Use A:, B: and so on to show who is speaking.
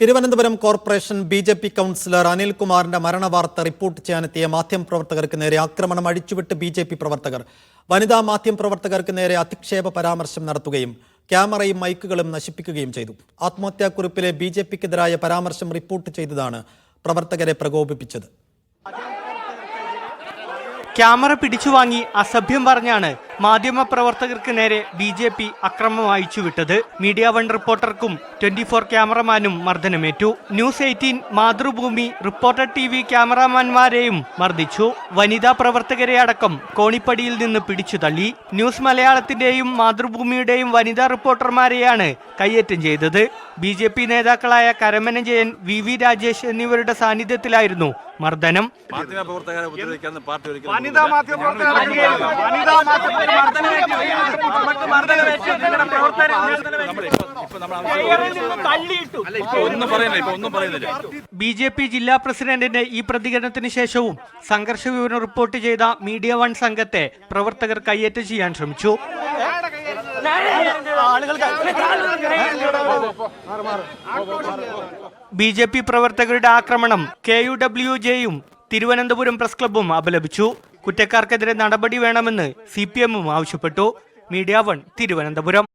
A: Thiruvananthapuram corporation B J P councillor അനിൽകുമാറിന്റെ മരണവാർത്ത report ചെയ്യാനെത്തിയ മാധ്യമപ്രവർത്തകർക്ക് നേരെ ആക്രമണം അഴിച്ചുവിട്ട് ബി ജെ പി പ്രവർത്തകർ. വനിതാ മാധ്യമപ്രവർത്തകർക്ക് നേരെ അധിക്ഷേപ പരാമർശം നടത്തുകയും ക്യാമറയും മൈക്കുകളും നശിപ്പിക്കുകയും ചെയ്തു. ആത്മഹത്യാക്കുറിപ്പിലെ ബി ജെ പിക്കെതിരായ പരാമർശം റിപ്പോർട്ട് ചെയ്തതാണ് പ്രവർത്തകരെ പ്രകോപിപ്പിച്ചത്.
B: ക്യാമറ പിടിച്ചുവാങ്ങി അസഭ്യം പറഞ്ഞാണ് മാധ്യമപ്രവർത്തകർക്ക് നേരെ ബി ജെ പി അക്രമം അയച്ചുവിട്ടത് മീഡിയ വൺ റിപ്പോർട്ടർക്കും ട്വന്റി ഫോർ ക്യാമറമാനും മർദ്ദനമേറ്റു. News eighteen Mathrubhumi reporter T V ക്യാമറാമാൻമാരെയും മർദ്ദിച്ചു. വനിതാ പ്രവർത്തകരെ അടക്കം കോണിപ്പടിയിൽ നിന്ന് പിടിച്ചു തള്ളി. ന്യൂസ് മലയാളത്തിന്റെയും മാതൃഭൂമിയുടെയും വനിതാ റിപ്പോർട്ടർമാരെയാണ് കയ്യേറ്റം ചെയ്തത്. ബി ജെ പി നേതാക്കളായ കരമന ജയൻ വി വി രാജേഷ് എന്നിവരുടെ സാന്നിധ്യത്തിലായിരുന്നു മർദ്ദനം.
C: മാധ്യമ പ്രവർത്തകരെ ഉപദ്രവിക്കാന്ന് പാർട്ടി ഒരിക്കലും
D: വനിതാ മാധ്യമപ്രവർത്തകർ
B: ബി ജെ പി ജില്ലാ പ്രസിഡന്റിന്റെ ഈ പ്രതികരണത്തിന് ശേഷവും സംഘർഷ വിവരം റിപ്പോർട്ട് ചെയ്ത മീഡിയ വൺ സംഘത്തെ പ്രവർത്തകർ കയ്യേറ്റം ചെയ്യാൻ ശ്രമിച്ചു. ബി ജെ പി പ്രവർത്തകരുടെ ആക്രമണം കെ യു ഡബ്ല്യു ജെയും തിരുവനന്തപുരം പ്രസ് ക്ലബും അപലപിച്ചു. കുറ്റക്കാർക്കെതിരെ നടപടി വേണമെന്ന് സി ആവശ്യപ്പെട്ടു. Media one Thiruvananthapuram.